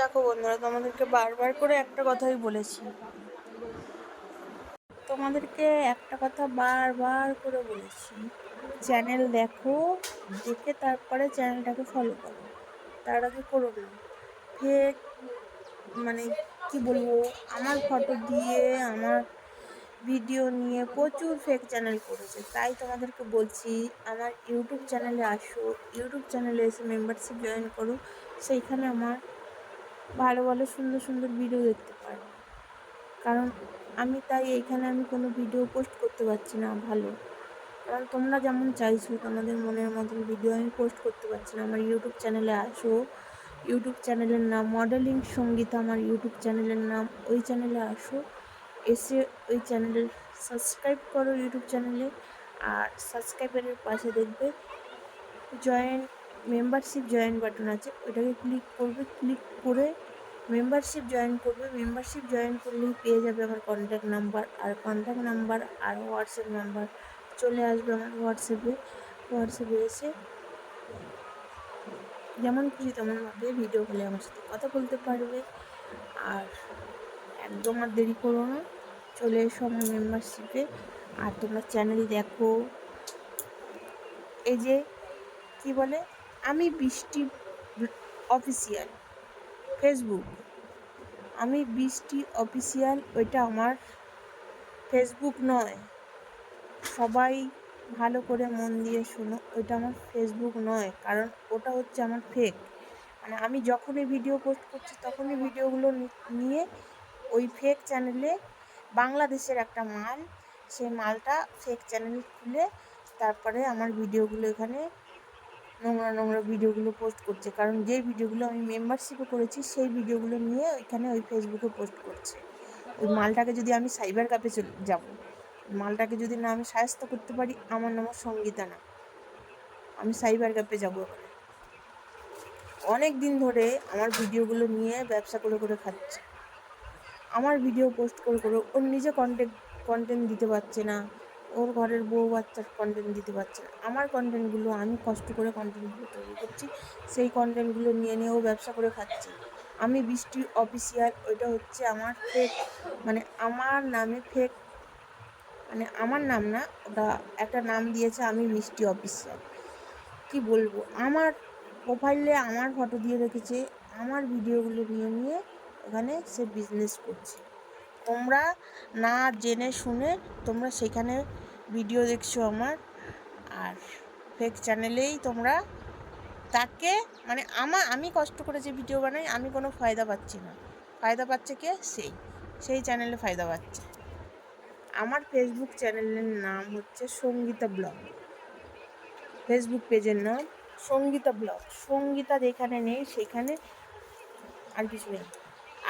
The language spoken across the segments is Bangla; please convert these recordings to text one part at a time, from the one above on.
দেখো বন্ধুরা, তোমাদেরকে বারবার করে একটা কথাই বলেছি। তোমাদেরকে একটা কথা বারবার করে বলেছি, চ্যানেল দেখো, দেখে তারপরে চ্যানেলটাকে ফলো করো। তার আগে করো না। ফেক মানে কি বলব, আমার ফটো দিয়ে, আমার ভিডিও নিয়ে প্রচুর ফেক চ্যানেল করেছে। তাই তোমাদেরকে বলছি, আমার ইউটিউব চ্যানেলে আসো ইউটিউব চ্যানেলে এসে মেম্বারশিপ জয়েন করো। সেইখানে আমার ভালো ভালো সুন্দর সুন্দর ভিডিও দেখতে পারো কারণ আমি তাই এইখানে আমি কোনো ভিডিও পোস্ট করতে পারছি না ভালো। কারণ তোমরা যেমন চাইছো, তোমাদের মনের মতন ভিডিও আমি পোস্ট করতে পারছি না। আমার ইউটিউব চ্যানেলে আসো। ইউটিউব চ্যানেলের নাম মডেলিং সংগীত আমার ইউটিউব চ্যানেলের নাম ওই চ্যানেলে আসো। এসে ওই চ্যানেলের সাবস্ক্রাইব করো ইউটিউব চ্যানেলে আর সাবস্ক্রাইবারের পাশে দেখবে জয়েন মেম্বারশিপ জয়েন বাটন আছে ওটাকে ক্লিক করবে ক্লিক করে মেম্বারশিপ জয়েন করবে মেম্বারশিপ জয়েন করলেই পেয়ে যাবে আমার কন্ট্যাক্ট নাম্বার আর কন্ট্যাক্ট নাম্বার আর হোয়াটসঅ্যাপ নাম্বার চলে আসবে আমার হোয়াটসঅ্যাপে হোয়াটসঅ্যাপে এসে যেমন খুশি তেমনভাবে ভিডিও কলে আমার সাথে কথা বলতে পারবে। আর একদম আর দেরি করো না, চলে এসো আমার মেম্বারশিপে আর তোমরা চ্যানেল দেখো। এই যে, কি বলে? আমি বৃষ্টি অফিসিয়াল ফেসবুক আমি বৃষ্টি অফিসিয়াল, ওইটা আমার ফেসবুক নয়। সবাই ভালো করে মন দিয়ে শোনো, ওইটা আমার ফেসবুক নয়, কারণ ওটা হচ্ছে আমার ফেক মানে আমি যখনই ভিডিও পোস্ট করছি, তখনই ভিডিওগুলো নিয়ে ওই ফেক চ্যানেলে বাংলাদেশের একটা মাল, সেই মালটা ফেক চ্যানেল খুলে তারপরে আমার ভিডিওগুলো এখানে নোংরা নোংরা ভিডিওগুলো পোস্ট করছে। কারণ যে ভিডিওগুলো আমি মেম্বারশিপে করেছি, সেই ভিডিওগুলো নিয়ে ওইখানে ওই ফেসবুকে পোস্ট করছে। ওই মালটাকে যদি আমি সাইবার ক্যাফে চলে যাব, মালটাকে যদি না আমি সাহায্য করতে পারি, আমার নাম সঙ্গীতা না। আমি সাইবার ক্যাফে যাব অনেক দিন ধরে আমার ভিডিওগুলো নিয়ে ব্যবসা করে করে খাচ্ছে। আমার ভিডিও পোস্ট করে করে, ওর নিজে কন্টেন্ট কন্টেন্ট দিতে পারছে না। ওর ঘরের বউ বাচ্চার কন্টেন্ট দিতে পারছে না। আমার কন্টেন্টগুলো আমি কষ্ট করে কন্টেন্টগুলো তৈরি করছি, সেই কন্টেন্টগুলো নিয়ে নিয়ে ও ব্যবসা করে খাচ্ছে। আমি বৃষ্টি অফিসিয়াল ওইটা হচ্ছে আমার ফেক মানে আমার নামে ফেক মানে আমার নাম না, ওটা একটা নাম দিয়েছে আমি মিষ্টি অফিসিয়াল কি বলব? আমার প্রোফাইলে আমার ফটো দিয়ে রেখেছে, আমার ভিডিওগুলো নিয়ে নিয়ে ওখানে সে বিজনেস করছে। তোমরা না জেনে শুনে তোমরা সেখানে ভিডিও দেখছ আমার। আর ফেক চ্যানেলেই তোমরা তাকে মানে আমা, আমি কষ্ট করে যে ভিডিও বানাই, আমি কোনো ফায়দা পাচ্ছি না। ফায়দা পাচ্ছে কে? সেই। সেই চ্যানেলে ফায়দা পাচ্ছে। আমার ফেসবুক চ্যানেলের নাম হচ্ছে সঙ্গীতা ব্লগ। ফেসবুক পেজের নাম সঙ্গীতা ব্লগ। সঙ্গীতা যেখানে নেই, সেখানে আর কিছু নেই।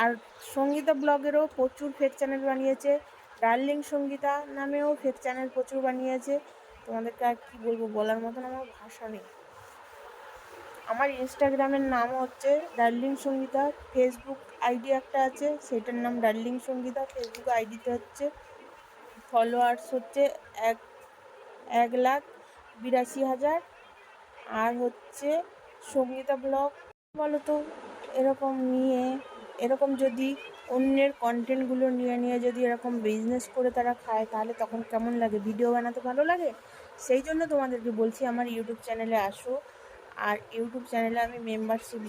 আর সঙ্গীতা ব্লগেরও প্রচুর ফেক চ্যানেল বানিয়েছে। ডার্লিং সঙ্গীতা নামেও ফেক চ্যানেল প্রচুর বানিয়েছে। তোমাদেরকে আর কী বলব, বলার মতন আমার ভাষা নেই। আমার ইনস্টাগ্রামের নাম হচ্ছে ডার্লিং সঙ্গীতা ফেসবুক আইডি একটা আছে, সেটার নাম ডার্লিং সঙ্গীতা ফেসবুক আইডিতে হচ্ছে ফলোয়ার্স হচ্ছে এক এক লাখ বিরাশি হাজার। আর হচ্ছে সঙ্গীতা ব্লগ বলো তো এরকম নিয়ে এরকম যদি অন্যের কন্টেন্টগুলো নিয়ে নিয়ে যদি এরকম বিজনেস করে তারা খায়, তাহলে তখন কেমন লাগে? ভিডিও বানাতে ভালো লাগে? সেই জন্য তোমাদেরকে বলছি, আমার ইউটিউব চ্যানেলে আসো। আর ইউটিউব চ্যানেলে আমি মেম্বারশিপ